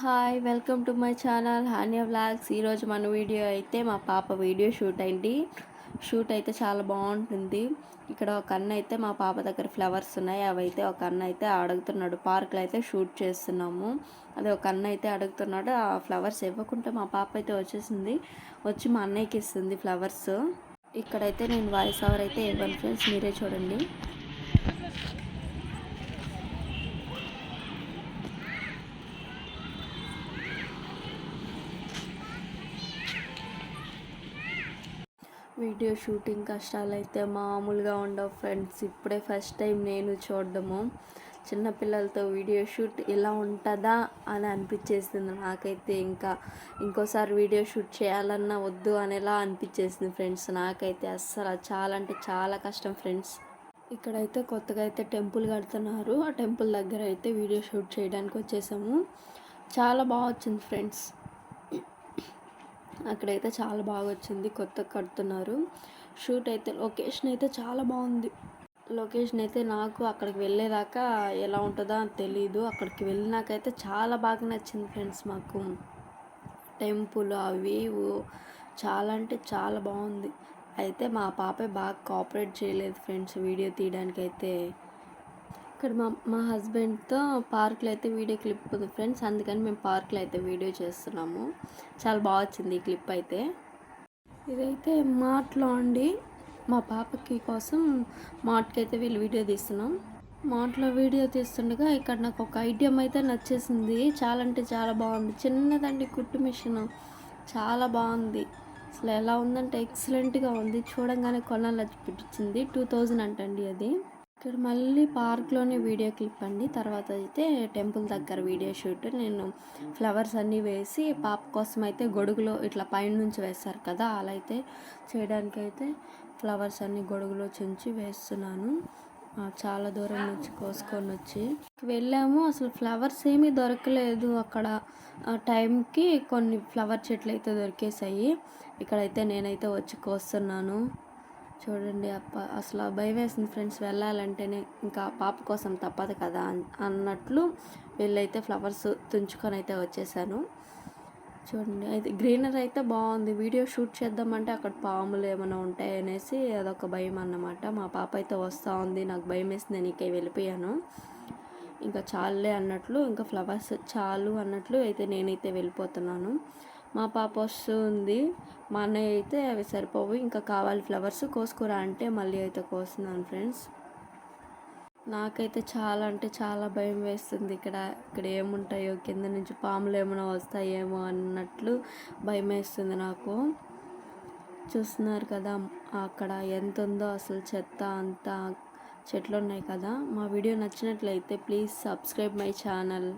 Hi welcome to my channel Haniya vlogs. ఈరోజు మన video అయితే మా పాప వీడియో షూట్ అయింది. షూట్ అయితే చాలా బాగుంటుంది. ఇక్కడ ఒక అన్న అయితే మా పాప దగ్గర ఫ్లవర్స్ ఉన్నాయి. అవి అయితే ఒక అన్న అయితే అడుగుతున్నాడు. పార్క్లో అయితే షూట్ చేస్తున్నాము. అది ఒక అన్న అయితే అడుగుతున్నాడు ఆ ఫ్లవర్స్ ఇవ్వకుంటే మా పాప అయితే వచ్చేసింది. వచ్చి మా అన్నయ్యకి ఇస్తుంది ఫ్లవర్స్. ఇక్కడైతే నేను వాయిస్ ఓవర్ అయితే ఇవ్వను ఫ్రెండ్స్ మీరే చూడండి. వీడియో షూటింగ్ కష్టాలు అయితే మామూలుగా ఉండవు ఫ్రెండ్స్. ఇప్పుడే ఫస్ట్ టైం నేను చూడడము. చిన్నపిల్లలతో వీడియో షూట్ ఇలా ఉంటుందా అని అనిపించేసింది నాకైతే ఇంకా. ఇంకోసారి వీడియో షూట్ చేయాలన్నా వద్దు అనేలా అనిపించేసింది ఫ్రెండ్స్ నాకైతే అస్సలు. చాలా అంటే చాలా కష్టం ఫ్రెండ్స్. ఇక్కడైతే కొత్తగా అయితే టెంపుల్ కడుతున్నారు. ఆ టెంపుల్ దగ్గర అయితే వీడియో షూట్ చేయడానికి వచ్చేసాము. చాలా బాగా వచ్చింది ఫ్రెండ్స్. అక్కడైతే చాలా బాగా వచ్చింది కొత్త కడుతున్నారు. షూట్ అయితే లొకేషన్ అయితే చాలా బాగుంది. లొకేషన్ అయితే నాకు అక్కడికి వెళ్ళేదాకా ఎలా ఉంటుందో అని తెలీదు. అక్కడికి వెళ్ళినాకైతే చాలా బాగా నచ్చింది ఫ్రెండ్స్ మాకు. టెంపుల్ అవి చాలా అంటే చాలా బాగుంది. అయితే మా పాపే బాగా కోఆపరేట్ చేయలేదు ఫ్రెండ్స్ వీడియో తీయడానికి అయితే ఇక్కడ మా మా హస్బెండ్తో పార్క్లో అయితే వీడియో క్లిప్ ఉంది ఫ్రెండ్స్. అందుకని మేము పార్క్లో అయితే వీడియో చేస్తున్నాము. చాలా బాగా వచ్చింది ఈ క్లిప్ అయితే. ఇదైతే మార్ట్లో అండి. మా పాపకి కోసం మార్ట్కి అయితే వీళ్ళు వీడియో తీస్తున్నాం. మార్ట్లో వీడియో తీస్తుండగా ఇక్కడ నాకు ఒక ఐడియం అయితే నచ్చేసింది. చాలా అంటే చాలా బాగుంది. చిన్నదండి కుట్టు మిషన్. చాలా బాగుంది. అసలు ఎలా ఉందంటే ఎక్సలెంట్గా ఉంది. చూడంగానే కొనాలని అనిపించింది. టూ థౌజండ్ అంటండి అది. ఇక్కడ మళ్ళీ పార్క్లోనే వీడియో క్లిప్ అండి. తర్వాత అయితే టెంపుల్ దగ్గర వీడియో షూట్. నేను ఫ్లవర్స్ అన్నీ వేసి పాప కోసం అయితే గొడుగులో ఇట్లా పైన నుంచి వేస్తారు కదా అలా అయితే చేయడానికి అయితే ఫ్లవర్స్ అన్ని గొడుగులో చుంచి వేస్తున్నాను. చాలా దూరం నుంచి కోసుకొని వచ్చి వెళ్ళాము. అసలు ఫ్లవర్స్ ఏమీ దొరకలేదు అక్కడ. టైంకి కొన్ని ఫ్లవర్ చెట్లు అయితే దొరికేసాయి ఇక్కడైతే నేనైతే వచ్చి కోస్తున్నాను. చూడండి అప్ప అసలు భయం వేసింది ఫ్రెండ్స్ వెళ్ళాలంటేనే ఇంకా పాప కోసం తప్పదు కదా అన్నట్లు వెళ్ళైతే ఫ్లవర్స్ తుంచుకొని అయితే వచ్చేసాను. చూడండి అయితే గ్రీనరీ అయితే బాగుంది. వీడియో షూట్ చేద్దామంటే అక్కడ పాములు ఏమైనా ఉంటాయి అనేసి అదొక భయం అన్నమాట. మా పాప అయితే వస్తూ ఉంది నాకు భయం వేసి నేను ఇంకే వెళ్ళిపోయాను. ఇంకా చాలులే అన్నట్లు ఇంకా ఫ్లవర్స్ చాలు అన్నట్లు అయితే నేనైతే వెళ్ళిపోతున్నాను. మా పాప వస్తుంది. మా అన్నయ్య అయితే అవి సరిపోవు. ఇంకా కావాలి ఫ్లవర్స్. కోసుకురా అంటే మళ్ళీ అయితే కోస్తున్నాను ఫ్రెండ్స్. నాకైతే చాలా అంటే చాలా భయం వేస్తుంది. ఇక్కడ ఇక్కడ ఏముంటాయో కింద నుంచి పాములు ఏమైనా వస్తాయేమో అన్నట్లు భయం వేస్తుంది నాకు. చూస్తున్నారు కదా అక్కడ ఎంత ఉందో అసలు చెత్త అంతా చెట్లు ఉన్నాయి కదా. మా వీడియో నచ్చినట్లయితే ప్లీజ్ సబ్స్క్రైబ్ మై ఛానల్.